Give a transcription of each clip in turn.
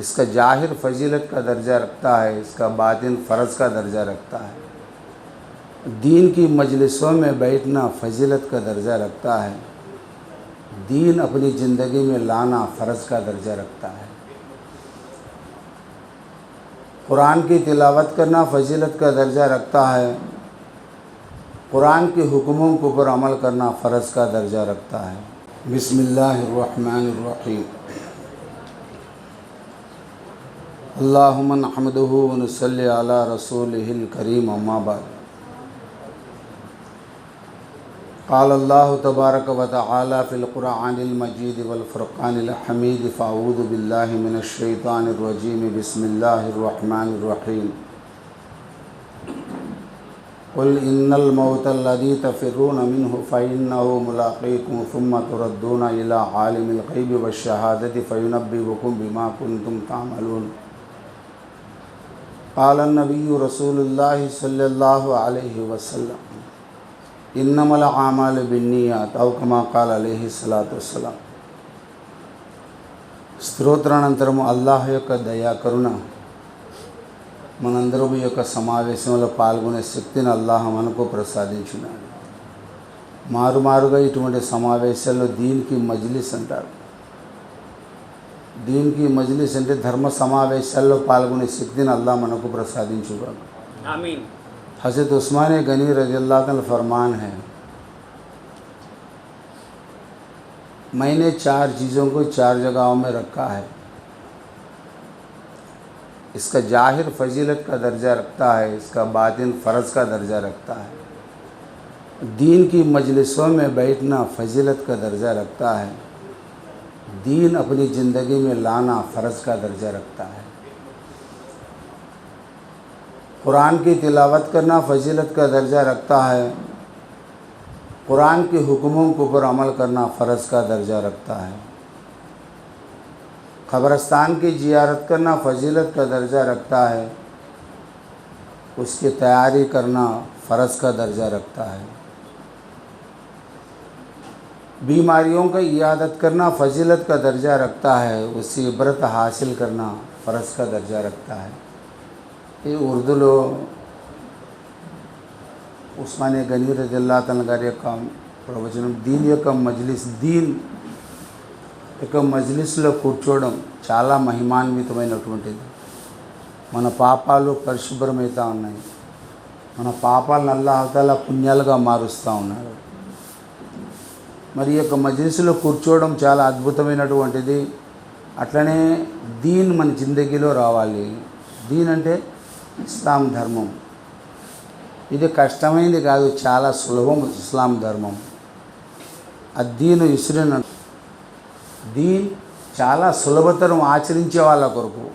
इसका ज़ाहिर फजीलत का दर्जा रखता है, इसका बातिन फ़र्ज़ का दर्जा रखता है। दीन की मजलिसों में बैठना फजीलत का दर्जा रखता है। दीन अपनी ज़िंदगी में लाना फ़र्ज़ का दर्जा रखता है। कुरान की तिलावत करना फजीलत का दर्जा रखता है। कुरान के हुक्मों के ऊपर अमल करना फ़र्ज़ का दर्जा रखता है। बिस्मिल्लाहिर्रहमानिर्रहीम। اللهم نحمده ونصلي على رسوله الكريم وما بعد. قال الله تبارك وتعالى في القرآن المجيد والفرقان الحميد فأعوذ بالله من الشيطان الرجيم. بسم الله الرحمن الرحيم. قل إن الموت الذي تفرون منه فإنه ملاقيكم ثم تردون إلى عالم الغيب والشهادة فينبئكم بما كنتم تعملون. قال النبي رسول الله صلى الله عليه وسلم ఇన్నమల ఆమాలు బిన్నీయాత్ ఔకమా కాల్ అలీహి సలాతు వసలాం స్తోత్రానంతరము అల్లాహ్ యొక్క దయా కరుణ మనందరం ఈ యొక్క సమావేశంలో పాల్గొనే శక్తిని అల్లాహ్ మనకు ప్రసాదించినాడు మారుమారుగా ఇటువంటి సమావేశాల్లో దీనికి మజ్లిస్ అంటారు దీనికి మజ్లిస్ అంటే ధర్మ సమావేశాల్లో పాల్గొనే శక్తిని అల్లాహ్ మనకు ప్రసాదించుగాడు आमीन हज़रत उस्मान गनी रजी अल्लाह का फरमान है मैंने चार चीज़ों को चार जगहों में रखा है इसका जाहिर फजीलत का दर्जा रखता है इसका बातिन फ़र्ज़ का दर्जा रखता है दीन की मजलिसों में बैठना फजीलत का दर्जा रखता है दीन अपनी ज़िंदगी में लाना फ़र्ज़ का दर्जा रखता है। कुरान की तिलावत करना फजीलत का दर्जा रखता है। कुरान के हुक्मों के ऊपर अमल करना फ़र्ज़ का दर्जा रखता है। क़ब्रस्तान की जियारत करना फजीलत का दर्जा रखता है। उसकी तैयारी करना फ़र्ज़ का दर्जा रखता है। बीमारियों का इयादत करना फजीलत का दर्जा रखता है उससे इबरत हासिल करना फ़र्ज़ का दर्जा रखता है ఈ ఉర్దూలో ఉస్మానియా గనీ రజల్లా తన గారి యొక్క ప్రవచనం దీని యొక్క మజ్లిస్ దీన్ యొక్క మజ్లిస్లో కూర్చోవడం చాలా మహిమాన్వితమైనటువంటిది మన పాపాలు పరిశుభ్రమవుతూ ఉన్నాయి మన పాపాలను అల్లాహతాల పుణ్యాలుగా మారుస్తూ ఉన్నాడు మరి యొక్క మజ్లిస్లో కూర్చోవడం చాలా అద్భుతమైనటువంటిది. అట్లనే దీన్ మన జిందగీలో రావాలి. దీన్ అంటే ఇస్లాం ధర్మం. ఇది కష్టమైంది కాదు చాలా సులభం ఇస్లాం ధర్మం. అద్దీను ఇసురిన దీన్ చాలా సులభతరం ఆచరించే వాళ్ళ కొరకు.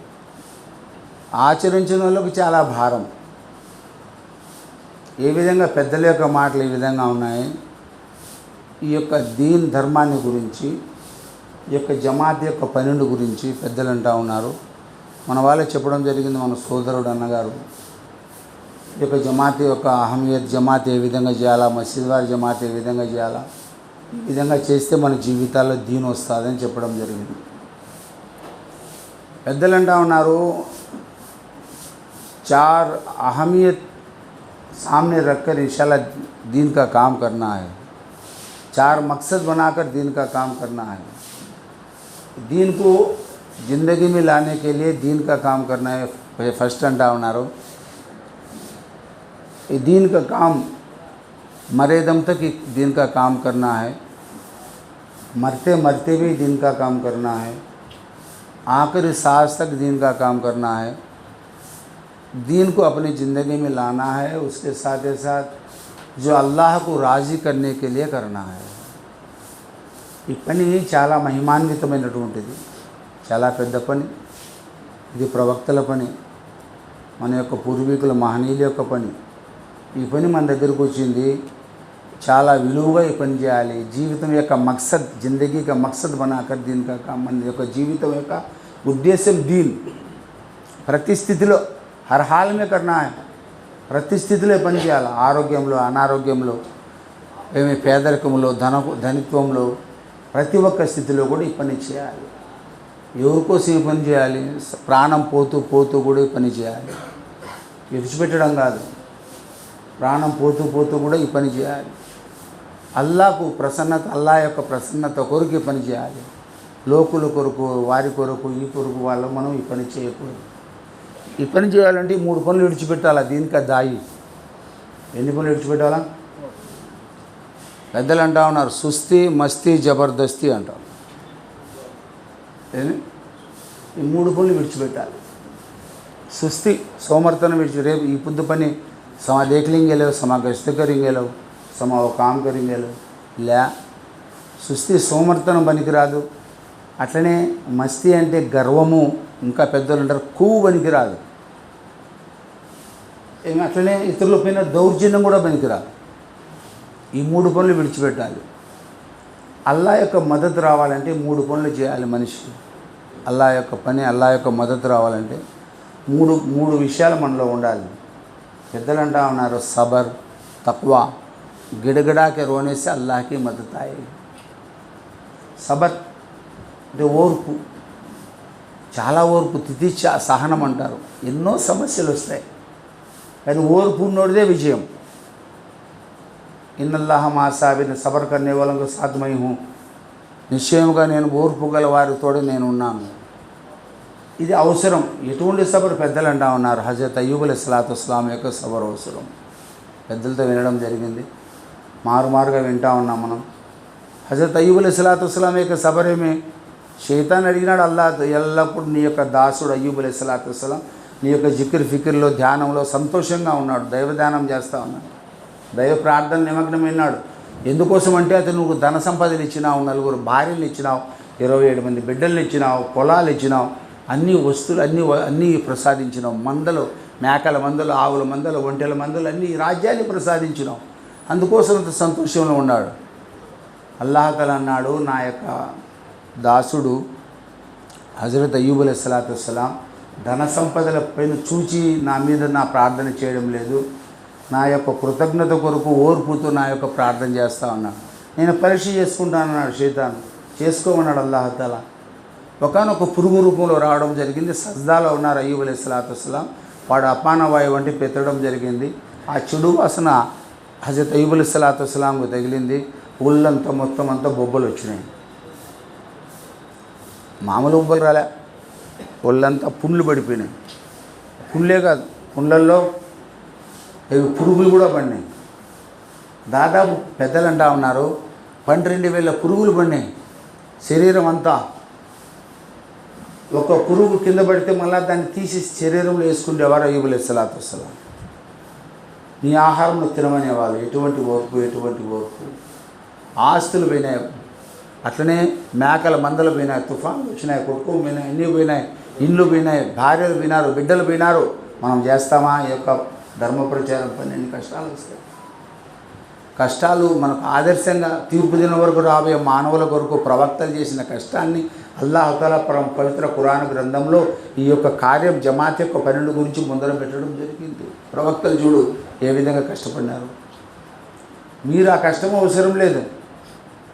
ఆచరించిన వాళ్ళకు చాలా భారం. ఏ విధంగా పెద్దల యొక్క మాటలు ఈ విధంగా ఉన్నాయి? ఈ యొక్క దీన్ ధర్మాన్ని గురించి ఈ యొక్క జమాత్ యొక్క పన్నెండు గురించి పెద్దలు అంటూ ఉన్నారు మన వాళ్ళే చెప్పడం జరిగింది మన సోదరుడు అన్నగారు ఈ యొక్క జమాత్ యొక్క అహమియత్ జమాత్ ఏ విధంగా చేయాలా మసీద్ వారి జమాత్ ఏ విధంగా చేయాలా ఈ విధంగా చేస్తే మన జీవితాల్లో దీని వస్తుందని చెప్పడం జరిగింది పెద్దలు అంటా ఉన్నారు चार अहमियत सामने रखकर इंशाल्लाह दीन का काम करना है चार मकसद बनाकर दीन का काम करना है। दीन को ज़िंदगी में लाने के लिए दीन का काम करना है। फ़र्स्ट अंडा उनारो ये दीन का काम मरे दम तक ही दिन का काम करना है। मरते मरते भी दिन का काम करना है। आखिरी सांस तक दिन का काम करना है। दीन को अपनी ज़िंदगी में लाना है। उसके साथ ही साथ जो अल्लाह को राज़ी करने के लिए करना है ఈ పని చాలా మహిమాన్వితమైనటువంటిది చాలా పెద్ద పని ఇది ప్రవక్తల పని మన యొక్క పూర్వీకుల మహనీయుల యొక్క పని ఈ పని మన దగ్గరకు వచ్చింది చాలా విలువగా ఈ పని చేయాలి జీవితం యొక్క మక్సద్ జిందగీ యొక్క మక్సద్ బనాకర్ దీని కాక మన యొక్క జీవితం యొక్క ఉద్దేశం దీన్ ప్రతి స్థితిలో హర్ హాల్ మే కర్నా హై ప్రతి స్థితిలో పనిచేయాలి పని చేయాలి. ఆరోగ్యంలో అనారోగ్యంలో ఏమి పేదరికంలో ధన ధనిత్వంలో ప్రతి ఒక్క స్థితిలో కూడా ఈ పని చేయాలి. ఎవరికోసం ఈ పని చేయాలి? ప్రాణం పోతూ పోతూ కూడా ఈ పని చేయాలి. విడిచిపెట్టడం కాదు. ప్రాణం పోతూ పోతూ కూడా ఈ పని చేయాలి. అల్లాకు ప్రసన్నత అల్లా యొక్క ప్రసన్నత కొరకు ఈ పని చేయాలి. లోకుల కొరకు వారి కొరకు ఈ కొరకు వాళ్ళు మనం ఈ పని చేయకూడదు. ఈ పని చేయాలంటే ఈ మూడు పనులు విడిచిపెట్టాలా? దీనికి దాయి. ఎన్ని పనులు విడిచిపెట్టాలా? పెద్దలు అంటా ఉన్నారు సుస్తి మస్తీ జబర్దస్తి అంటారు. ఈ మూడు పనులు విడిచిపెట్టాలి. సుస్తి సోమర్థనం విడిచి రేపు ఈ పొద్దు పని సమా దేఖలింగే సమా గస్తీ కరింగే లేవు సమా ఓ కామ్ లేవు లే సుస్తి సోమర్థనం పనికిరాదు. అట్లనే మస్తి అంటే గర్వము ఇంకా పెద్దలు అంటారు కొవ్వు పనికిరాదు. అట్లనే ఇతరుల పైన దౌర్జన్యం కూడా పనికిరాదు. ఈ మూడు పనులు విడిచిపెట్టాలి. అల్లా యొక్క మద్దతు రావాలంటే మూడు పనులు చేయాలి మనిషి. అల్లా యొక్క పని అల్లా యొక్క మద్దతు రావాలంటే మూడు మూడు విషయాలు మనలో ఉండాలి. పెద్దలు అంటా ఉన్నారు సబర్ తక్వా. గిడగిడాకి రోనేసి అల్లాకి మద్దతు సబర్ అంటే ఓర్పు. చాలా ఓర్పు తితిచ్చ సహనం అంటారు. ఎన్నో సమస్యలు వస్తాయి. కానీ ఓర్పు ఉన్నోడిదే విజయం. ఇన్నల్లాహ మా సాబిని సబర్ కన్నే వాళ్ళకు సాధ్యమై నిశ్చయముగా నేను ఓర్పు గల వారితో నేను ఉన్నాను. ఇది అవసరం. ఎటువంటి సబర్ పెద్దలు అంటా ఉన్నారు. హజరత్ అయ్యూబుల్ అలీ సలాతు యొక్క సబర్ అవసరం. పెద్దలతో వినడం జరిగింది. మారుమారుగా వింటా ఉన్నాం మనం. హజరత్ అయ్యూబుల్ అలీ సలాతు యొక్క సబర్ ఏమి అడిగినాడు అల్లాహ్ ఎల్లప్పుడూ నీ యొక్క దాసుడు అయ్యూబ్ అలీ నీ యొక్క జిక్రి ఫికిర్లో ధ్యానంలో సంతోషంగా ఉన్నాడు దైవ ధ్యానం చేస్తూ ఉన్నాడు. దైవ ప్రార్థన నిమగ్నమైనాడు ఎందుకోసం అంటే అతను నువ్వు ధన సంపదలు ఇచ్చినావు నలుగురు భార్యలు ఇచ్చినావు ఇరవై ఏడు మంది బిడ్డలు ఇచ్చినావు పొలాలు ఇచ్చినావు అన్ని వస్తువులు అన్ని అన్నీ ప్రసాదించినావు. మందలు మేకల మందలు ఆవుల మందలు ఒంటెల మందలు అన్ని రాజ్యాన్ని ప్రసాదించినావు. అందుకోసం అంత సంతోషంలో ఉన్నాడు. అల్లాహతలు అన్నాడు నా యొక్క దాసుడు హజరత్ అయ్యూబ్ అలీ సలాతు వసలాం ధన సంపదల పైన చూచి నా మీద నా ప్రార్థన చేయడం లేదు. నా యొక్క కృతజ్ఞత కొరకు ఓర్పుతో నా యొక్క ప్రార్థన చేస్తా ఉన్నాను నేను పరీక్ష చేసుకుంటానన్నాడు శైతాన్. చేసుకోమన్నాడు అల్లాహతాల ఒకనొక పురుగు రూపంలో రావడం జరిగింది. సజ్దాలో ఉన్నారు అయ్యూబ్ అలీ సలాతు వసలాం వాడు అపాన వాయువు వంటి పెట్టడం జరిగింది. ఆ చెడు వాసన హజరత్ అయ్యూబ్ అలీ సలాతు వసలాంకు తగిలింది. ఒళ్ళంతా మొత్తం అంతా బొబ్బలు వచ్చినాయి. మామూలు ఉబ్బలు రాలే. ఒళ్ళంతా పుండ్లు పడిపోయినాయి. పుండ్లే కాదు పుండ్లల్లో ఇవి పురుగులు కూడా పడినాయి. దాదాపు పెద్దలు అంటా ఉన్నారు పన్నెండు వేల పురుగులు పడినాయి. శరీరం అంతా ఒక పురుగు కింద పడితే మళ్ళీ దాన్ని తీసి శరీరంలో వేసుకునేవారు అయ్యూబుల్ సలాతు వసలాం నీ ఆహారంలో తినమనేవాళ్ళు ఎటువంటి ఓర్పు ఎటువంటి ఓర్పు? ఆస్తులు పోయినాయి అట్లనే మేకల మందలు పోయినాయి తుఫాన్లు వచ్చినాయి కొట్టుకు పోయినాయి ఇన్ని పోయినాయి ఇండ్లు పోయినాయి భార్యలు పోయినారు బిడ్డలు పోయినారు. మనం చేస్తామా? ఈ యొక్క ధర్మ ప్రచారం పని ఎన్ని కష్టాలు వస్తాయి? కష్టాలు మనకు ఆదర్శంగా తీర్పు దినం వరకు రాబోయే మానవుల కొరకు ప్రవక్తలు చేసిన కష్టాన్ని అల్లాహతల పరం పవిత్ర కురాన్ గ్రంథంలో ఈ యొక్క కార్యం జమాత్ యొక్క పన్నెండు గురించి ముందర పెట్టడం జరిగింది. ప్రవక్తలు చూడు ఏ విధంగా కష్టపడినారు. మీరు ఆ కష్టం అవసరం లేదు.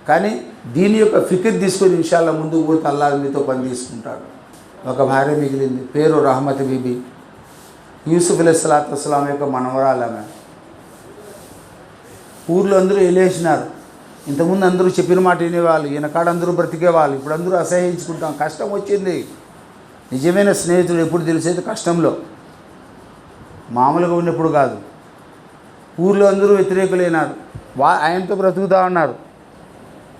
కానీ దీని యొక్క ఫికిర్ తీసుకొని నిమిషాల ముందుకు పోతే అల్లాహ్ మీతో పని తీసుకుంటాడు. ఒక భార్య మిగిలింది పేరు రహమత్ బీబీ. యూసుఫ్ అలీ సలాత్ యొక్క మనవరాలమే. ఊర్లో అందరూ వెళ్ళేసినారు ఇంతకుముందు అందరూ చెప్పిన మాట వినేవాళ్ళు ఈయనకాడ అందరూ బ్రతికేవాళ్ళు ఇప్పుడు అందరూ అసహించుకుంటాం కష్టం వచ్చింది. నిజమైన స్నేహితుడు ఎప్పుడు తెలిసేది కష్టంలో. మామూలుగా ఉన్నప్పుడు కాదు. ఊర్లో అందరూ వ్యతిరేకులైనారు. వా ఆయనతో బ్రతుకుతా ఉన్నారు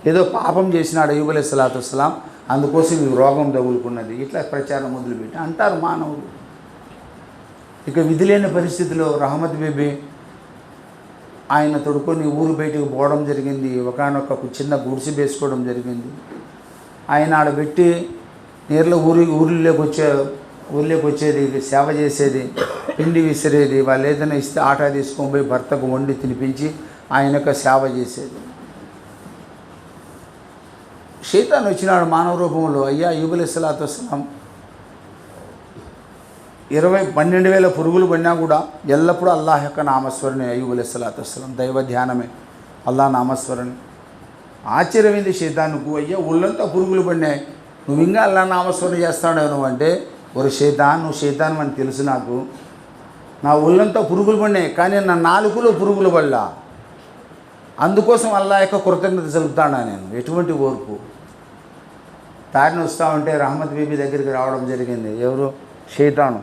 ఏదో పాపం చేసినాడు అయ్యూబ్ అలీ సలాతు వసలాం అందుకోసం ఈ రోగం తగులుకున్నది. ఇట్లా ప్రచారం మొదలుపెట్టి అంటారు మానవులు. ఇక విధి లేని పరిస్థితిలో రహమత్ బేబీ ఆయన తొడుకొని ఊరు బయటకు పోవడం జరిగింది. ఒకనొక చిన్న గుడిసి వేసుకోవడం జరిగింది. ఆయన ఆడ పెట్టి ఊరి ఊరిలోకి వచ్చే ఊరిలోకి వచ్చేది సేవ చేసేది పిండి విసిరేది వాళ్ళు ఏదైనా ఇస్తే ఆట తీసుకొని పోయి భర్తకు వండి తినిపించి ఆయన యొక్క సేవ చేసేది. షైతాన్ వచ్చినాడు మానవ రూపంలో. అయ్యా యూబుల్ ఇస్లాత్ ఇరవై పన్నెండు వేల పురుగులు పడినా కూడా ఎల్లప్పుడూ అల్లాహ్ యొక్క నామస్వరణి అయ్యూబుల్ ఇస్లాత్ దైవ ధ్యానమే. అల్లాహ్ నామస్వరణి ఆశ్చర్యమైంది శైతానుకు అయ్యా ఒళ్ళంతా పురుగులు పడినాయి. నువ్వు ఇంకా అల్లా నామస్మరణ చేస్తాడు నువ్వు అంటే ఒక శైతాన్ నువ్వు శైతాన్ అని తెలుసు నాకు. నా ఒళ్ళంతా పురుగులు పడినాయి కానీ నా నాలుగులో పురుగులు పడలా. అందుకోసం అల్లా యొక్క కృతజ్ఞత చెబుతాడా నేను? ఎటువంటి ఓర్పు? దారిని వస్తూ ఉంటే రహమత్ బీబీ దగ్గరికి రావడం జరిగింది. ఎవరు? షైతాను.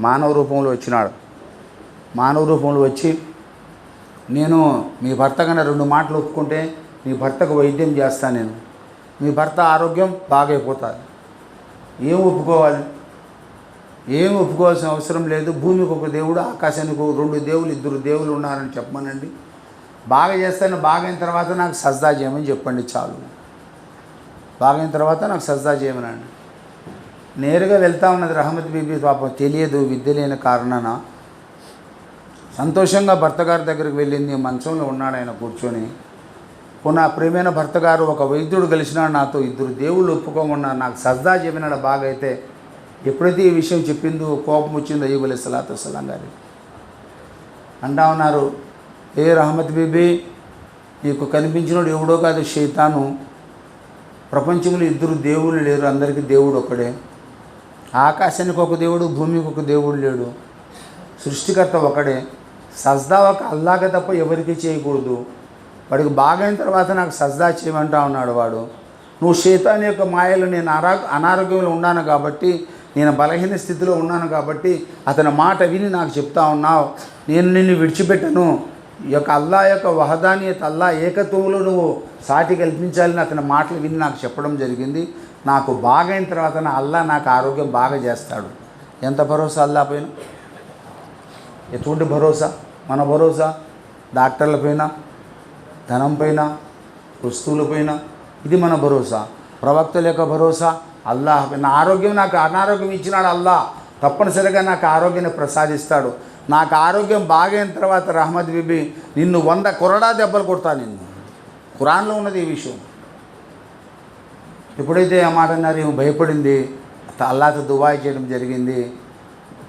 మానవ రూపంలో వచ్చినాడు. మానవ రూపంలో వచ్చి నేను మీ భర్త కన్నా రెండు మాటలు ఒప్పుకుంటే మీ భర్తకు వైద్యం చేస్తాను నేను. మీ భర్త ఆరోగ్యం బాగైపోతుంది. ఏం ఒప్పుకోవాలి? ఏం ఒప్పుకోవాల్సిన అవసరం లేదు. భూమికి ఒక దేవుడు ఆకాశానికి రెండు దేవులు ఇద్దరు దేవులు ఉన్నారని చెప్పమనండి. బాగా చేస్తాను బాగైన తర్వాత నాకు సజ్దా చేయమని చెప్పండి చాలు. బాగైన తర్వాత నాకు సజ్దా చేయమనండి. నేరుగా వెళ్తా ఉన్నది రహమత్ బీబీ పాపం తెలియదు విద్య లేని కారణాన. సంతోషంగా భర్తగారి దగ్గరికి వెళ్ళింది మంచంలో ఉన్నాడు ఆయన కూర్చొని. నా ప్రేమైన భర్త గారు ఒక వైద్యుడు కలిసినాడు నాతో ఇద్దరు దేవుళ్ళు ఒప్పుకోమన్నారు నాకు సజ్దా చెప్పినాడు బాగైతే ఎప్పుడైతే ఈ విషయం చెప్పిందో కోపం వచ్చిందో అయ్యూబ్ అలీ సలాతు సలాం గారి. అంటా ఉన్నారు ఏ రహమత్ బీబీ నీకు కనిపించినోడు ఎవడో కాదు షైతాను ప్రపంచంలో ఇద్దరు దేవుళ్ళు లేరు అందరికీ దేవుడు ఒకడే ఆకాశానికి ఒక దేవుడు భూమికి ఒక దేవుడు లేడు. సృష్టికర్త ఒకడే. సజ్దా ఒక అల్లాగా తప్ప ఎవరికి చేయకూడదు. వాడికి బాగైన తర్వాత నాకు సజ్దా చేయమంటా ఉన్నాడు వాడు. నువ్వు శైతాన్ యొక్క మాయలు నేను అరా అనారోగ్యంలో ఉన్నాను కాబట్టి నేను బలహీన స్థితిలో ఉన్నాను కాబట్టి అతని మాట విని నాకు చెప్తా ఉన్నావు. నేను నిన్ను విడిచిపెట్టను. ఈ యొక్క అల్లా యొక్క వహదానియత అల్లా ఏకత్వంలో నువ్వు సాటి కల్పించాలని అతని మాటలు విని నాకు చెప్పడం జరిగింది. నాకు బాగైన తర్వాత నా అల్లా నాకు ఆరోగ్యం బాగా చేస్తాడు. ఎంత భరోసా అల్లా పైన? ఎటువంటి భరోసా? మన భరోసా? డాక్టర్ల పైన? ధనం పైన? వస్తువుల పైన? ఇది మన భరోసా. ప్రవక్తల యొక్క భరోసా? అల్లాహ్ పైన. నా ఆరోగ్యం నాకు అనారోగ్యం ఇచ్చినాడు అల్లా తప్పనిసరిగా నాకు ఆరోగ్యాన్ని ప్రసాదిస్తాడు. నాకు ఆరోగ్యం బాగైన తర్వాత రహమద్ బిబి నిన్ను వంద కొరడా దెబ్బలు కొడతా నిన్ను. ఖురాన్లో ఉన్నది ఈ విషయం. ఎప్పుడైతే ఆ మాట అన్నారు ఏమో భయపడింది. అల్లాతో దుబాయ్ చేయడం జరిగింది.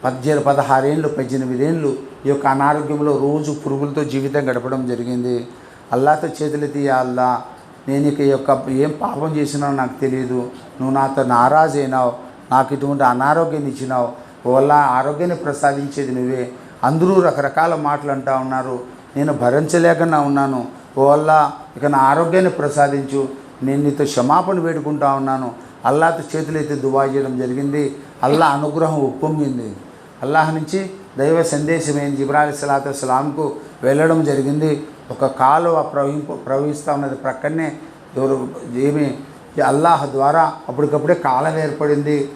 పద్దెనిమిది పదహారేళ్ళు పద్దెనిమిదేళ్ళు ఈ యొక్క అనారోగ్యంలో రోజు పురుగులతో జీవితం గడపడం జరిగింది. అల్లాతో చేతులెత్తి తీయాల్లా అల్లా నేను ఇక ఈ యొక్క ఏం పాపం చేసినావు నాకు తెలియదు. నువ్వు నాతో నారాజైనావు నాకు ఇటువంటి అనారోగ్యం ఇచ్చినావు. వల్ల ఆరోగ్యాన్ని ప్రసాదించేది నువ్వే. అందరూ రకరకాల మాటలు అంటూ ఉన్నారు. నేను భరించలేకుండా ఉన్నాను. ఓ వల్ల ఇక నా ఆరోగ్యాన్ని ప్రసాదించు. నేను నీతో క్షమాపణ వేడుకుంటా ఉన్నాను. అల్లాతో చేతులైతే దువా చేయడం జరిగింది. అల్లా అనుగ్రహం ఉప్పొంగింది. అల్లాహ్ నుంచి దైవ సందేశమైన జిబ్రాలి సలాతు సలాంకు వెళ్ళడం జరిగింది. ఒక కాలువ ప్రవహింపు ప్రవహిస్తూ ఉన్నది ప్రక్కనే. ఎవరు ఏమి? అల్లాహ్ ద్వారా అప్పటికప్పుడే కాలం ఏర్పడింది.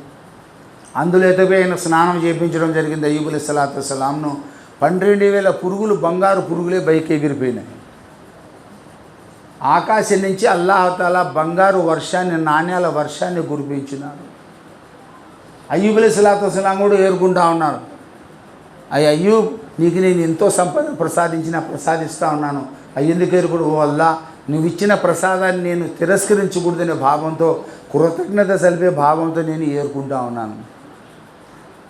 అందులో ఎతపై ఆయన స్నానం చేయించడం జరిగింది. అయ్యూబుల్ సలాతు సలాంను పన్నెండు వేల పురుగులు బంగారు పురుగులే బైక్ ఎగిరిపోయినాయి. ఆకాశం నుంచి అల్లాహతాల బంగారు వర్షాన్ని నాణ్యాల వర్షాన్ని కురిపించినారు అయ్యూబుల్ సలాతు సలాం కూడా ఏరుకుంటా ఉన్నారు. అయ్యి అయ్యూబ్ నీకు నేను ఎంతో సంపద ప్రసాదించిన ప్రసాదిస్తూ ఉన్నాను. అయ్యేందుకు ఏరుకుడు? ఓ అల్లా నువ్వు ఇచ్చిన ప్రసాదాన్ని నేను తిరస్కరించకూడదనే భావంతో కృతజ్ఞత సలిపే భావంతో నేను ఏరుకుంటా ఉన్నాను.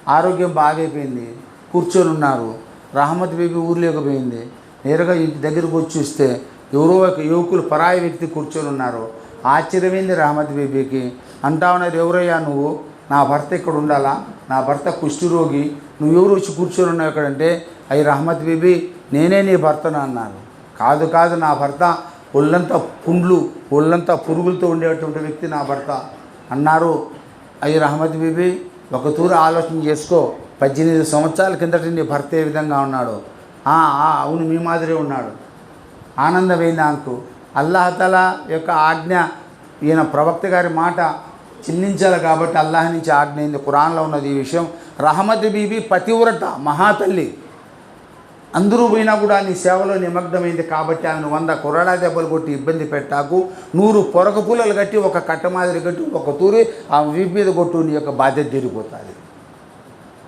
ఆరోగ్యం బాగైపోయింది. కూర్చొని ఉన్నారు. రహమత్ బేబీ ఊర్లోకి పోయింది నేరుగా ఇంటి దగ్గరకు వచ్చి చూస్తే ఎవరో ఒక యువకులు పరాయి వ్యక్తి కూర్చొని ఉన్నారు. ఆశ్చర్యమైంది రహమత్ బేబీకి. అంటా ఉన్నారు ఎవరయ్యా నువ్వు? నా భర్త ఇక్కడ ఉండాలా? నా భర్త కుష్ఠరోగి. నువ్వు ఎవరు వచ్చి కూర్చొని ఉన్నావు ఇక్కడంటే అయ్యి రహమత్ బీబీ నేనే నీ భర్తను అన్నారు. కాదు కాదు నా భర్త ఒళ్ళంతా పుండ్లు ఒళ్ళంతా పురుగులతో ఉండేటువంటి వ్యక్తి నా భర్త అన్నారు. అయ్యి రహమత్ బీబీ ఒక తూరు ఆలోచన చేసుకో. పద్దెనిమిది సంవత్సరాల కిందట నీ భర్త ఏ విధంగా ఉన్నాడు. "ఆ, అవును మీ మాదిరే ఉన్నాడు. ఆనందమైంది ఆమెకు అల్లాహతల యొక్క ఆజ్ఞ ఈయన ప్రవక్త గారి మాట చిన్నించాలి కాబట్టి అల్లాహ్ నుంచి ఆజ్ఞ అయింది. ఖురాన్లో ఉన్నది ఈ విషయం. రహమద్ బీబీ పతివ్రత మహాతల్లి. అందరూ పోయినా కూడా నీ సేవలో నిమగ్నమైంది కాబట్టి ఆమెను వంద కొరడా దెబ్బలు కొట్టి ఇబ్బంది పెట్టాకు. నూరు పొరక పూలలు కట్టి ఒక కట్ట మాదిరి కట్టి ఒక తూరి ఆమె వీపు మీద కొట్టు నీ యొక్క బాధ్యత తీరిపోతుంది.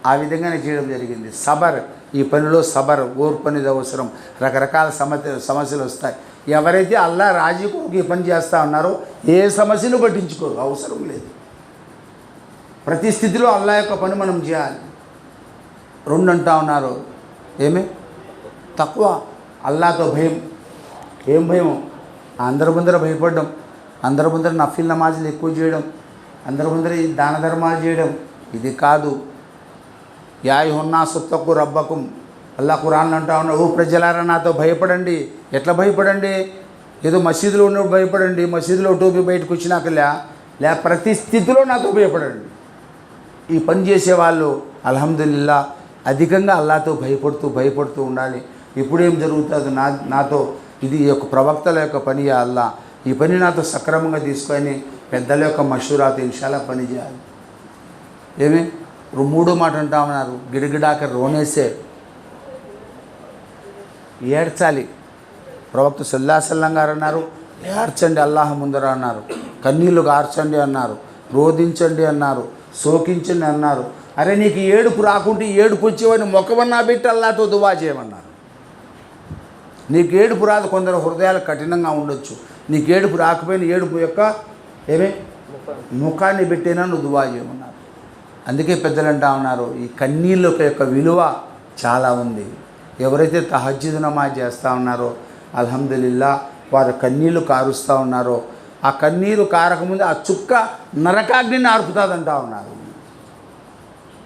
ఆ విధంగానే చేయడం జరిగింది. సబర్ ఈ పనిలో సబర్ ఓర్పు అనేది అవసరం. రకరకాల సమస్య సమస్యలు వస్తాయి. ఎవరైతే అల్లా రాజీ కొరకు ఈ పని చేస్తూ ఉన్నారో ఏ సమస్యను పట్టించుకోరు. అవసరం లేదు. ప్రతి స్థితిలో అల్లా యొక్క పని మనం చేయాలి. రెండు అంటా ఉన్నారు. ఏమి? తక్కువ అల్లాతో భయం. ఏం భయం అందరి ముందర భయపడడం. అందరి ముందర నఫీల్ నమాజులు ఎక్కువ చేయడం. అందరి ముందర దాన ధర్మాలు చేయడం. ఇది కాదు. యాయి హున్నా సుత్తకు రబ్బకం. అల్లా ఖురాన్లో అంటా ఉన్నాడు ఓ ప్రజలారా నాతో భయపడండి. ఎట్లా భయపడండి? ఏదో మసీదులో ఉన్నప్పుడు భయపడండి. మసీదులో టోపీ బయటకు వచ్చినాక లే లే ప్రతి స్థితిలో నాతో భయపడండి. ఈ పని చేసేవాళ్ళు అల్హమ్దుల్లా అధికంగా అల్లాతో భయపడుతూ భయపడుతూ ఉండాలి. ఇప్పుడేం జరుగుతుంది? నా నాతో ఇది యొక్క ప్రవక్తల యొక్క పని యా అల్లా. ఈ పని నాతో సక్రమంగా తీసుకొని పెద్దల యొక్క మషూరాతో ఇన్షాలా పని చేయాలి. ఏమి? ఇప్పుడు మూడో మాట అంటామన్నారు గిడగిడాక రోనేసే ఏడ్చాలి. ప్రవక్త సల్లాసల్లం గారు అన్నారు ఏడ్చండి అల్లాహ ముందర అన్నారు. కన్నీళ్ళు గార్చండి అన్నారు. రోధించండి అన్నారు. శోకించండి అన్నారు. అరే నీకు ఏడుపు రాకుంటే ఏడుపు వచ్చేవని మొక్కవన్నా పెట్టి అల్లాతో దువా చేయమన్నారు. నీకు ఏడుపు రాదు కొందరు హృదయాలు కఠినంగా ఉండొచ్చు. నీకు ఏడుపు రాకపోయిన ఏడుపు యొక్క ఏమే? ముఖాన్ని పెట్టేనా నువ్వు దువా చేయమన్నారు. అందుకే పెద్దలు అంటా ఉన్నారు ఈ కన్నీళ్ళ యొక్క విలువ చాలా ఉంది. ఎవరైతే తహజ్జుద్ నమాజ్ చేస్తూ ఉన్నారో అల్హమ్దుల్లా వారు కన్నీళ్ళు కారుస్తూ ఉన్నారో ఆ కన్నీరు కారకముందు ఆ చుక్క నరకాగ్ని ఆర్పుతుందంటా ఉన్నారు.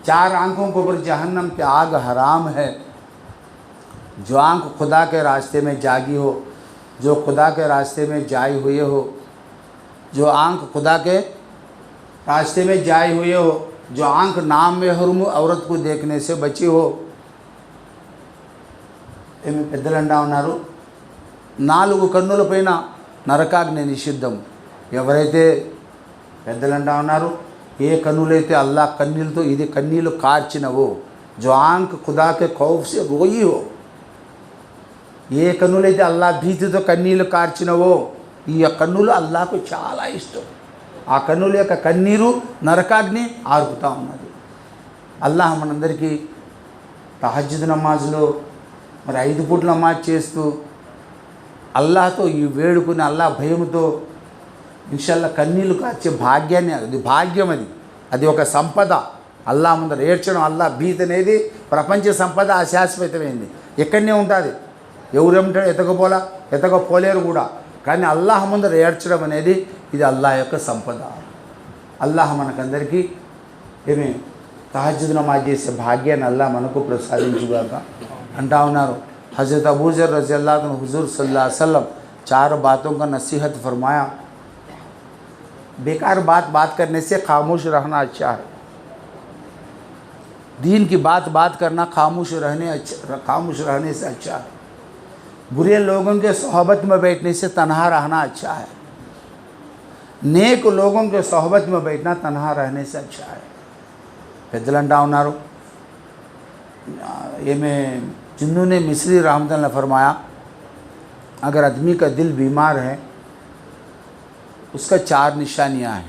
చార్ అంకం కొబ్బరి జహన్నం త్యాగ హరామ్ హే. जो आंख खुदा के रास्ते में जागी हो जो खुदा के रास्ते में जाए हुए हो जो आंख खुदा के रास्ते में जाए हुए हो जो आंख नाम में हरम औरत को देखने से बची हो ఏమి పెద్దలు అంటా ఉన్నారు నాలుగు కన్నుల పైన నరకాగ్ని నిషిద్ధం ఎవరైతే పెద్దలు అంటా ఉన్నారు ఏ కన్నులైతే అల్లా కన్నీళ్ళతో ఇది కన్నీళ్ళు కార్చినవో జో ఆంక్ ఖుదాకే ఖౌఫ్ సే రోయి హో ఏ కన్నులైతే అల్లా భీతితో కన్నీళ్ళు కార్చినవో ఈ యొక్క కన్నులు అల్లాకు చాలా ఇష్టం. ఆ కన్నుల యొక్క కన్నీరు నరకాగ్ని ఆర్పుతా ఉన్నది. అల్లాహ్ మనందరికీ తహజ్జుద్ నమాజ్లో మరి ఐదు పూట్ల నమాజ్ చేస్తూ అల్లాహతో ఈ వేడుకుని అల్లా భయంతో ఇన్షల్లా కన్నీళ్ళు కార్చే భాగ్యాన్ని అది భాగ్యం అది. అది ఒక సంపద. అల్లా ముందర ఏడ్చడం అల్లా భీతి అనేది ప్రపంచ సంపద అశాశ్వతమైంది ఎక్కడనే ఉంటుంది. ఎవరేమిటో ఎతకపోలా ఎతకపోలేరు కూడా కానీ అల్లాహ్ ముందర ఏడ్చడం అనేది ఇది అల్లాహ్ యొక్క సంపద అల్లాహ్ మనకందరికీ ఏమి తహజ్జుద్ నమాజ్ చేసే భాగ్యాన్ని అల్లా మనకు ప్రసాదించుగాక అంటా ఉన్నారు हज़रत अबूजर रज़ी अल्लाह तआला हुजूर सल्लल्लाहु अलैहि वसल्लम चार बातों का नसीहत फरमाया बेकार बात बात करने से खामोश रहना अच्छा है दीन की बात बात करना खामोश रहने अच्छा खामोश रहने से अच्छा है बुरे लोगों के सोहबत में बैठने से तनहा रहना अच्छा है नेक लोगों के सोहबत में बैठना तनहा रहने से अच्छा है పెద్దలు అంటా ఉన్నారు ఏమే जिन्हों ने मिस्री रहमत ने फरमाया अगर आदमी का दिल बीमार है उसका चार నిశానియా है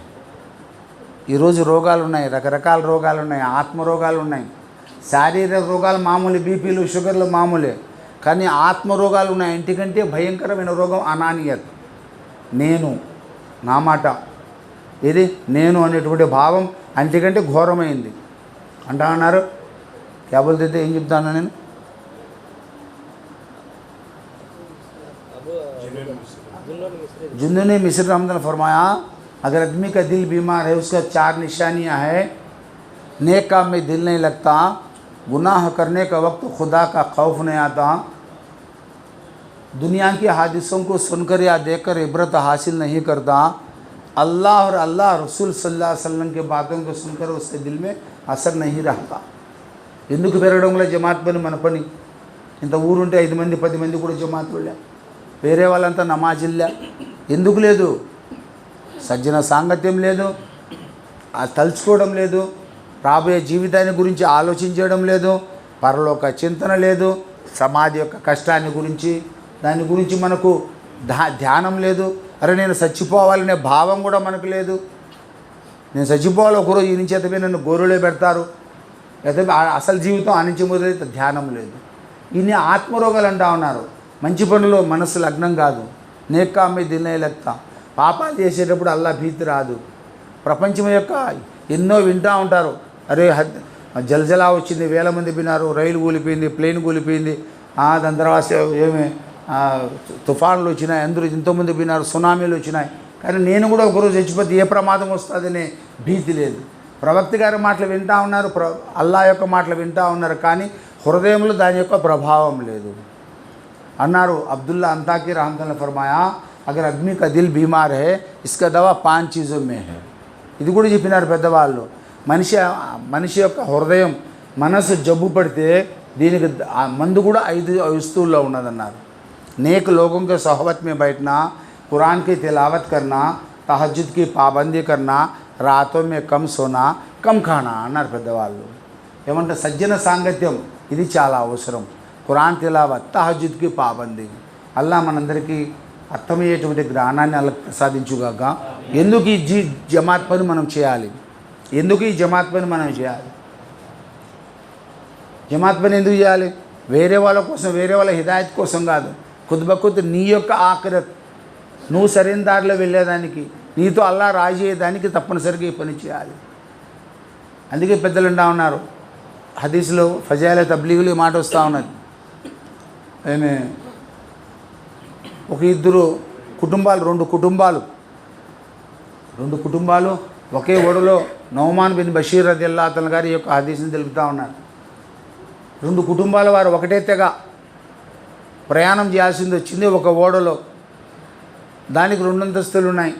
ఈరోజు రోగాలు ఉన్నాయి రకరకాల రోగాలు ఉన్నాయి ఆత్మ రోగాలు ఉన్నాయి శారీరక రోగాలు మామూలు బీపీలు షుగర్లు మామూలే కానీ ఆత్మ రోగాలు ఉన్నాయి ఇంటికంటే భయంకరమైన రోగం అనానియత్ నేను నా మాట ఇది నేను అనేటువంటి భావం అంటికంటే ఘోరమైంది అంటా అన్నారు క్యాబుల్ దిద్దే ఏం చెప్తాను నేను जिन्हों ने मिस्र रहमत ने फरमाया अगर आदमी का दिल बीमार है उसका चार निशानियां हैं नेक काम में दिल नहीं लगता गुनाह करने का वक्त खुदा का खौफ नहीं आता दुनिया के हादिसों को सुनकर या देखकर इबरत हासिल नहीं करता अल्लाह और अल्लाह रसूल सल्लल्लाहु अलैहि वसल्लम के बातों को सुनकर उसके दिल में असर नहीं रहता ఎందుకు పెరగడంలో జమాత్ పని మన పని ఇంత ఊరుంటే ఐదు మంది పది మంది కూడా జమాత్ వెళ్ళా వేరే వాళ్ళంతా నమాజిల్లా ఎందుకు లేదు సజ్జన సాంగత్యం లేదు ఆ తలుచుకోవడం లేదు రాబోయే జీవితాన్ని గురించి ఆలోచించడం లేదు పరలోక చింతన లేదు సమాధి యొక్క కష్టాన్ని గురించి దాని గురించి మనకు ధ్యా ధ్యానం లేదు. అరే నేను చచ్చిపోవాలనే భావం కూడా మనకు లేదు. నేను చచ్చిపోవాలి ఒకరోజు ఈ నుంచి అయితే నన్ను గోరులే పెడతారు. లేకపోతే అసలు జీవితం అనించి మొదలైతే ధ్యానం లేదు. ఇన్ని ఆత్మరోగాలు అంటా ఉన్నారు. మంచి పనులు మనసు లగ్నం కాదు. నేక్కా మీ దినే లెక్క. పాపాలు చేసేటప్పుడు అల్లా భీతి రాదు. ప్రపంచం యొక్క ఎన్నో వింటూ ఉంటారు. అరే హద్ జలజలా వచ్చింది వేల మంది పినారు రైలు కూలిపోయింది ప్లేన్ కూలిపోయింది దాని తర్వాత ఏమి తుఫాన్లు వచ్చినాయి అందరూ ఎంతోమంది పోయినారు సునామీలు వచ్చినాయి. కానీ నేను కూడా ఒకరోజు చచ్చిపోతే ఏ ప్రమాదం వస్తుందనే భీతి లేదు. ప్రవక్తి గారి మాటలు వింటా ఉన్నారు ప్ర అల్లా యొక్క మాటలు వింటా ఉన్నారు కానీ హృదయంలో దాని యొక్క ప్రభావం లేదు. అన్నారు అబ్దుల్లా అంతాకి రామతల్లా ఫర్మాయా అగర్ అగ్ని కదిల్ బీమార్ హే ఇసుక దవా పాన్ చీజో మే హే. ఇది కూడా చెప్పినారు పెద్దవాళ్ళు. మనిషి మనిషి యొక్క హృదయం మనసు జబ్బు పడితే దీనికి ద- ఆ మందు కూడా ఐదు వస్తువుల్లో ఉన్నదన్నారు नेक लोगों के सोहबत में बैठना कुरान की तिलावत करना तहजद की पाबंदी करना రాతో మే కమ్ సోనా కమ్ ఖానా అన్నారు పెద్దవాళ్ళు ఏమంటే సజ్జన సాంగత్యం ఇది చాలా అవసరం ఖురాన్ తిలావత్ తహజుద్కి పాబంది అల్లా మనందరికీ అర్థమయ్యేటువంటి జ్ఞానాన్ని అల్లా ప్రసాదించుగాక ఎందుకు ఈ జీ జమాత్ పని మనం చేయాలి ఎందుకు ఈ జమాత్ పని మనం చేయాలి? జమాత్ పని ఎందుకు చేయాలి? వేరే వాళ్ళ కోసం వేరే వాళ్ళ హిదాయత్ కోసం కాదు. కుద్బకుత్ నీ యొక్క ఆఖరత్. నువ్వు సరైన దారిలో వెళ్ళేదానికి నీతో అల్లా రాజీ అయ్యేదానికి తప్పనిసరిగా ఈ పని చేయాలి. అందుకే పెద్దలు ఉండా ఉన్నారు. హదీస్లో ఫజాయిల తబ్లీగులు ఈ మాట వస్తూ ఉన్నది. ఏమే? ఒక ఇద్దరు కుటుంబాలు రెండు కుటుంబాలు. రెండు కుటుంబాలు ఒకే ఓడలో నౌమాన్ బిన్ బషీర్ రదిల్లా అతని గారి యొక్క ఆదేశం తెలుపుతూ ఉన్నారు. రెండు కుటుంబాల వారు ఒకటే తెగ ప్రయాణం చేయాల్సింది వచ్చింది ఒక ఓడలో. దానికి రెండు అంతస్తులు ఉన్నాయి.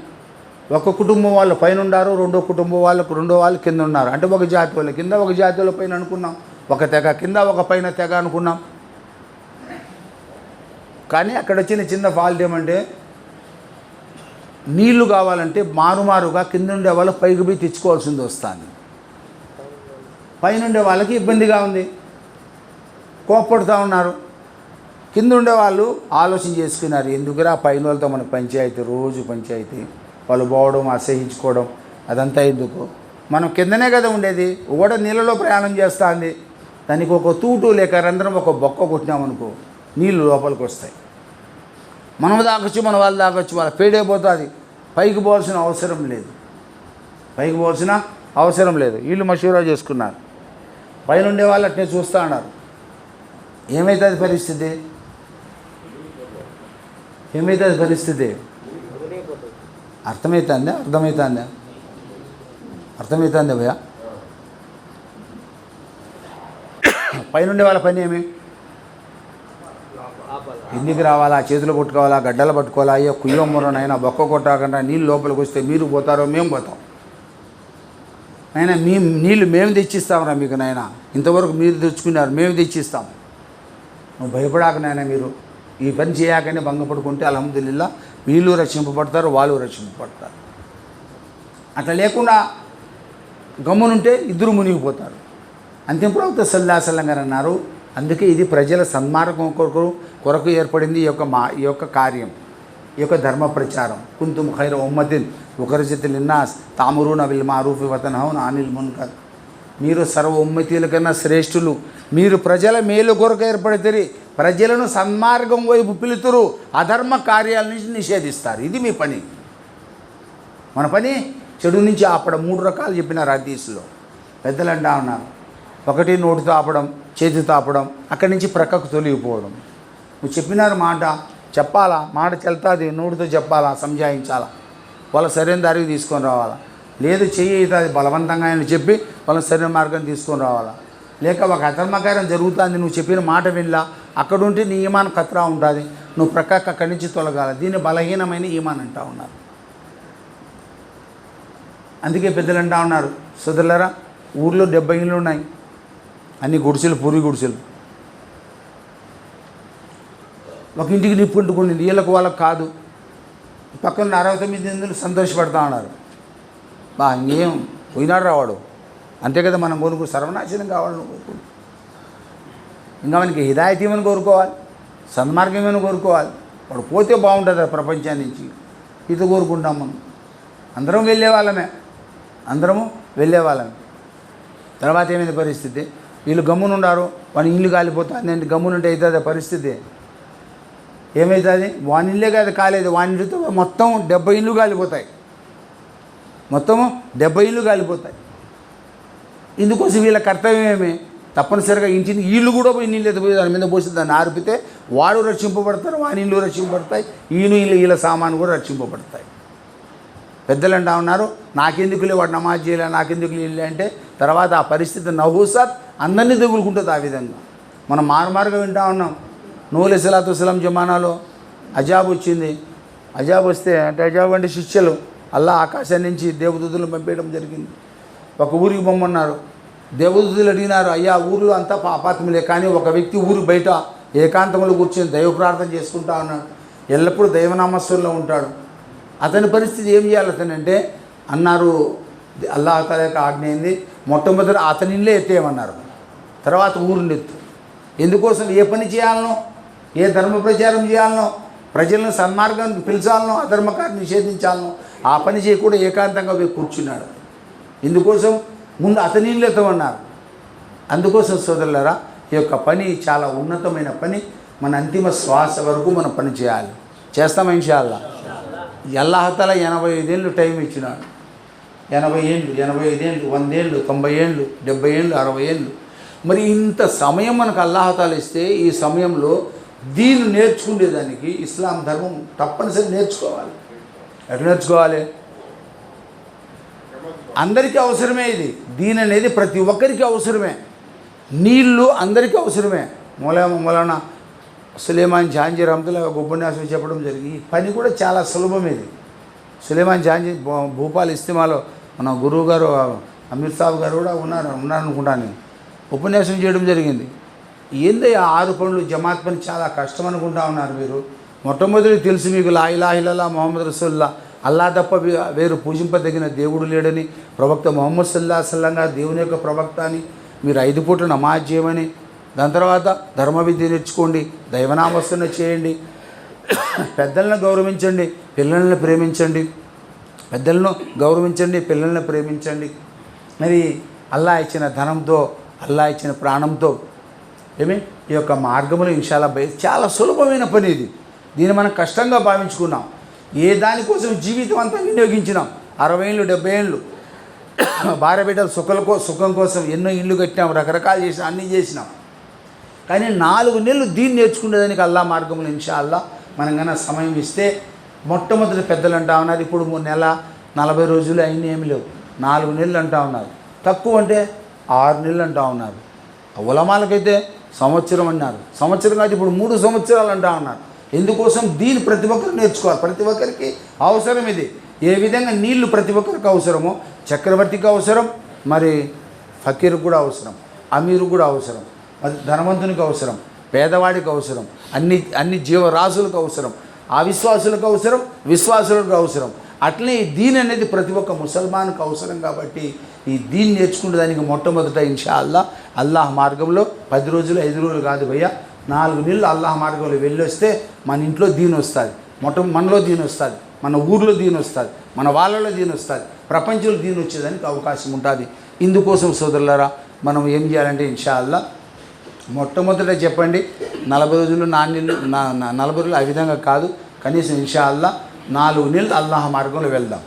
ఒక కుటుంబం వాళ్ళు పైన ఉన్నారు రెండో కుటుంబం వాళ్ళకు రెండో వాళ్ళు కింద ఉన్నారు. అంటే ఒక జాతి వాళ్ళ కింద ఒక జాతి వాళ్ళ పైన అనుకున్నాం. ఒక తెగ కింద ఒక పైన తెగ అనుకున్నాం. కానీ అక్కడ వచ్చిన చిన్న ఫాల్ట్ ఏమంటే నీళ్ళు కావాలంటే మారుమారుగా కింద ఉండే వాళ్ళు పైకి పోయి తెచ్చుకోవాల్సింది వస్తుంది. పైన ఉండే వాళ్ళకి ఇబ్బందిగా ఉంది. కోప్పడుతూ ఉన్నారు. కింద ఉండే వాళ్ళు ఆలోచన చేసుకున్నారు ఎందుకురా పైన వాళ్ళతో మన పంచాయతీ రోజు పంచాయతీ? వాళ్ళు పోవడం అసహించుకోవడం అదంతా ఎందుకు? మనం కిందనే కదా ఉండేది. ఓడ నీళ్ళలో ప్రయాణం చేస్తుంది. దానికి ఒక తూటు లేక రంధ్రం ఒక బొక్క కొట్టినామనుకో నీళ్ళు లోపలికి వస్తాయి మనం దాకొచ్చు మన వాళ్ళు దాకొచ్చు వాళ్ళ పేడే పోతుంది. పైకి పోవాల్సిన అవసరం లేదు. పైకి పోవాల్సిన అవసరం లేదు. వీళ్ళు మషూరా చేసుకున్నారు. పైన ఉండే వాళ్ళు అట్నే చూస్తూ ఉన్నారు. ఏమవుతుంది పరిస్థితి? ఏమవుతుంది పరిస్థితి? అర్థమవుతుందా అర్థమవుతుందా అర్థమవుతుందా భయ పైనుండే వాళ్ళ పని ఏమి? ఎందుకు రావాలా చేతులు పట్టుకోవాలా గడ్డలు పట్టుకోవాలా అయ్యో కుయ్యో నైనా బొక్క కొట్టాకుండా నీళ్ళు లోపలికి వస్తే మీరు పోతారో మేము పోతాం. నైనా మీ నీళ్ళు మేము తెచ్చిస్తామరా మీకు నాయన. ఇంతవరకు మీరు తెచ్చుకున్నారు మేము తెచ్చిస్తాం. నువ్వు భయపడాక నాయన మీరు. ఈ పని చేయకనే భంగపడుకుంటే అలహదుల్లా వీళ్ళు రక్షింపబడతారు వాళ్ళు రక్షింపబడతారు. అట్లా లేకుండా గమ్మునుంటే ఇద్దరు మునిగిపోతారు. అంతిమ ప్రవక్త సల్లాసల్లం గారు అన్నారు అందుకే ఇది ప్రజల సన్మార్గం కొరకు కొరకు ఏర్పడింది ఈ యొక్క మా ఈ యొక్క కార్యం ఈ యొక్క ధర్మ ప్రచారం. కుంతుం ఖైర ఉమ్మతిన్ ఒకరిజిత్ లిన్నాస్ తామురున విల్ మారూఫి వతనహౌన్ అనిల్ మున్కర్. మీరు సర్వ ఉమ్మతీల కన్నా శ్రేష్ఠులు. మీరు ప్రజల మేలు కొరకు ఏర్పడితే ప్రజలను సన్మార్గం వైపు పిలుతురు అధర్మ కార్యాల నుంచి నిషేధిస్తారు. ఇది మీ పని. మన పని? చెడు నుంచి ఆపడం. మూడు రకాలు చెప్పినారు హదీస్లో. పెద్దలు అంటా ఉన్నారు. ఒకటి నోటితో ఆపడం చేతి తాపడం అక్కడి నుంచి ప్రక్కకు తొలగిపోవడం. నువ్వు చెప్పినారు మాట చెప్పాలా? మాట చెల్తాది నోటితో చెప్పాలా? సంజాయించాలా? వాళ్ళ సరైన దారికి తీసుకొని రావాలా? లేదు చెయ్యి అవుతుంది బలవంతంగా అని చెప్పి వాళ్ళ సరైన మార్గం తీసుకొని రావాలా? లేక ఒక అధర్మకార్యం జరుగుతుంది నువ్వు చెప్పిన మాట వినలా? అక్కడుంటే నీ ఈమాన్ కత్రా ఉంటుంది. నువ్వు ప్రక్కకు అక్కడి నుంచి తొలగాల. దీన్ని బలహీనమైన ఈమాన్ అంటా ఉన్నారు. అందుకే పెద్దలు అంటా ఉన్నారు. సోదరులరా ఊర్లో డెబ్బై ఇళ్ళు ఉన్నాయి. అన్ని గుడిసెలు పూరి గుడిసెలు. ఒక ఇంటికి నిప్పుంటుకుని వీళ్ళకు వాళ్ళకు కాదు. పక్కన అరవై తొమ్మిది ఎందుకు సంతోషపడతా ఉన్నారు. బా ఇంకేం? పోయినాడు రావాడు అంతే కదా మనం కోరుకు సర్వనాశనం కావాలని కోరుకుంటు ఇంకా మనకి హిదాయతీ ఏమని కోరుకోవాలి? సన్మార్గం ఏమని కోరుకోవాలి? వాడు పోతే బాగుంటుంది ఆ ప్రపంచాన్ని నుంచి. ఇది కోరుకుంటాం మనం. అందరం వెళ్ళే వాళ్ళమే. అందరము వెళ్ళే వాళ్ళమే. తర్వాత ఏమైంది పరిస్థితి? వీళ్ళు గమ్మునున్నారు వాని ఇల్లు కాలిపోతుంది గమ్మునుంటే అవుతుంది పరిస్థితి. ఏమవుతుంది వాని ఇల్లే కాదు కాలేదు. వాని ఇల్లుతో మొత్తం డెబ్బై ఇల్లు కాలిపోతాయి. మొత్తము డెబ్బై ఇల్లు కాలిపోతాయి. ఇందుకోసం వీళ్ళ కర్తవ్యం ఏమి? తప్పనిసరిగా ఇంటిని ఇల్లు కూడా పోయి నీళ్ళు ఎత్తిపోయి దాని మీద పోసి దాన్ని ఆర్పితే వాడు రక్షింపబడతారు వాని ఇల్లు రక్షింపబడతాయి ఈయన ఇల్లు వీళ్ళ సామాను కూడా రక్షింపబడతాయి. పెద్దలు అంటా ఉన్నారు నాకెందుకులే వాడు నమాజ్ చేయలే నాకెందుకు వెళ్ళి అంటే తర్వాత ఆ పరిస్థితి నహూసత్ అందరినీ దిగులుకుంటుంది ఆ విధంగా. మనం మారుమారుగా వింటా ఉన్నాం. నూలు సలాతు సలాం జమానాలో అజాబ్ వచ్చింది. అజాబ్ వస్తే అంటే అజాబ్ అంటే శిష్యులు. అల్లా ఆకాశం నుంచి దేవదూతులు పంపేయడం జరిగింది. ఒక ఊరికి బొమ్మన్నారు దేవదూతులు అడిగినారు అయ్యా ఊరిలో అంతా పాపాత్మలే కానీ ఒక వ్యక్తి ఊరు బయట ఏకాంతంలో కూర్చొని దైవ ప్రార్థన చేసుకుంటా ఉన్నాడు. ఎల్లప్పుడూ దైవనామస్సుల్లో ఉంటాడు. అతని పరిస్థితి ఏం చేయాలి అతను అంటే అన్నారు అల్లా యొక్క ఆజ్ఞ ఏంది? మొట్టమొదటి అతని ఇల్లే ఎత్తేయమన్నారు. తర్వాత ఊరిని ఎత్తు. ఎందుకోసం ఏ పని చేయాలనో ఏ ధర్మ ప్రచారం చేయాలనో ప్రజలను సన్మార్గాన్ని పిలిచాలనో అధర్మకాన్ని నిషేధించాలనో ఆ పని చేయకుండా ఏకాంతంగా పోయి కూర్చున్నాడు. ఇందుకోసం ముందు అతని ఇల్లు ఎత్తమన్నారు. అందుకోసం సోదరులరా ఈ యొక్క పని చాలా ఉన్నతమైన పని. మన అంతిమ శ్వాస వరకు మనం పని చేయాలి. చేస్తాం ఇన్షాల్లా ఎల్లహతల ఎనభై ఐదేళ్ళు టైం ఇచ్చినాడు. ఎనభై ఏళ్ళు ఎనభై ఐదేళ్ళు వందేళ్ళు తొంభై ఏళ్ళు డెబ్బై ఏళ్ళు అరవై ఏళ్ళు మరి ఇంత సమయం మనకు అల్లాహతాలు ఇస్తే ఈ సమయంలో దీన్ని నేర్చుకునేదానికి ఇస్లాం ధర్మం తప్పనిసరి నేర్చుకోవాలి. ఎట్లా నేర్చుకోవాలి? అందరికీ అవసరమే ఇది. దీని అనేది ప్రతి ఒక్కరికి అవసరమే. నీళ్ళు అందరికీ అవసరమే. మూలమ మూలన సులేమాన్ జాంజీ రహమతుల్లా ఒక ఉపన్యాసం చెప్పడం జరిగింది. ఈ పని కూడా చాలా సులభం ఇది. సులేమాన్ జాంజీ భూపాల్ ఇస్తిమాలో మన గురువు గారు అమీర్ సాబ్ గారు కూడా ఉన్నారు ఉన్నారనుకుంటాను నేను. ఉపన్యాసం చేయడం జరిగింది. ఏంది ఆ ఆరు పనులు? జమాత్ పని చాలా కష్టం అనుకుంటా ఉన్నారు మీరు. మొట్టమొదటి తెలుసు మీకు లా ఇలాహిల్లా మొహమ్మద్ రసూల్లా అల్లా తప్ప వేరు పూజింపదగిన దేవుడు లేడని ప్రవక్త మొహమ్మద్ సల్లా సల్లంగా దేవుని యొక్క ప్రవక్త అని మీరు ఐదు పూట్ల నమాజ్ చేయమని దాని తర్వాత ధర్మ విద్య నేర్చుకోండి దైవనామస్సన చేయండి పెద్దలను గౌరవించండి పిల్లల్ని ప్రేమించండి పెద్దలను గౌరవించండి పిల్లల్ని ప్రేమించండి. మరి అల్లా ఇచ్చిన ధనంతో అల్లా ఇచ్చిన ప్రాణంతో ఏమి? ఈ యొక్క మార్గములు ఇన్షాల్లా చాలా సులభమైన పని ఇది. దీన్ని మనం కష్టంగా భావించుకున్నాం. ఏ దానికోసం జీవితం అంతా వినియోగించినాం? అరవై ఏళ్ళు డెబ్బై ఏళ్ళు. భార్య బిడ్డల సుఖల కో సుఖం కోసం ఎన్నో ఇళ్ళు కట్టినాం రకరకాలు చేసినాం అన్నీ చేసినాం. కానీ నాలుగు నెలలు దీన్ని నేర్చుకునేదానికి అల్లా మార్గములు ఇన్షా అల్లా మనం కన్నా సమయం ఇస్తే మొట్టమొదటి పెద్దలు అంటా ఉన్నారు. ఇప్పుడు మూడు నెల నలభై రోజులు అయిన ఏమి లేవు. నాలుగు నెలలు అంటా ఉన్నారు. తక్కువ అంటే ఆరు నెలలు అంటా ఉన్నారు. ఉలమాలకైతే సంవత్సరం అన్నారు. సంవత్సరం కాదు ఇప్పుడు మూడు సంవత్సరాలు అంటా ఉన్నారు. ఎందుకోసం? దీన్ని ప్రతి ఒక్కరు నేర్చుకోవాలి. ప్రతి ఒక్కరికి అవసరం ఇది. ఏ విధంగా నీళ్ళు ప్రతి ఒక్కరికి అవసరమో చక్రవర్తికి అవసరం మరి ఫకీర్కి కూడా అవసరం అమీరు కూడా అవసరం. అది ధనవంతునికి అవసరం పేదవాడికి అవసరం అన్ని అన్ని జీవరాశులకు అవసరం అవిశ్వాసులకు అవసరం విశ్వాసులకు అవసరం. అట్లే ఈ దీన్ అనేది ప్రతి ఒక్క ముసల్మాన్కు అవసరం కాబట్టి ఈ దీన్ని నేర్చుకునే దానికి మొట్టమొదట ఇన్షా అల్లా అల్లాహ్ మార్గంలో పది రోజులు ఐదు రోజులు కాదు భయ్యా నాలుగు నెలలు అల్లాహ్ మార్గంలో వెళ్ళొస్తే మన ఇంట్లో దీని వస్తుంది మొట్ట మనలో దీని వస్తుంది మన ఊర్లో దీని వస్తుంది మన వాళ్ళలో దీని వస్తుంది ప్రపంచంలో దీని వచ్చేదానికి అవకాశం ఉంటుంది. ఇందుకోసం సోదరులరా మనం ఏం చేయాలంటే ఇన్షా అల్లా మొట్టమొదట చెప్పండి నలభై రోజులు నాణ్యులు నా నలభై రోజులు ఆ విధంగా కాదు కనీసం ఇన్షా అల్లా నాలుగు నెలలు అల్లాహ్ మార్గంలో వెళ్దాం.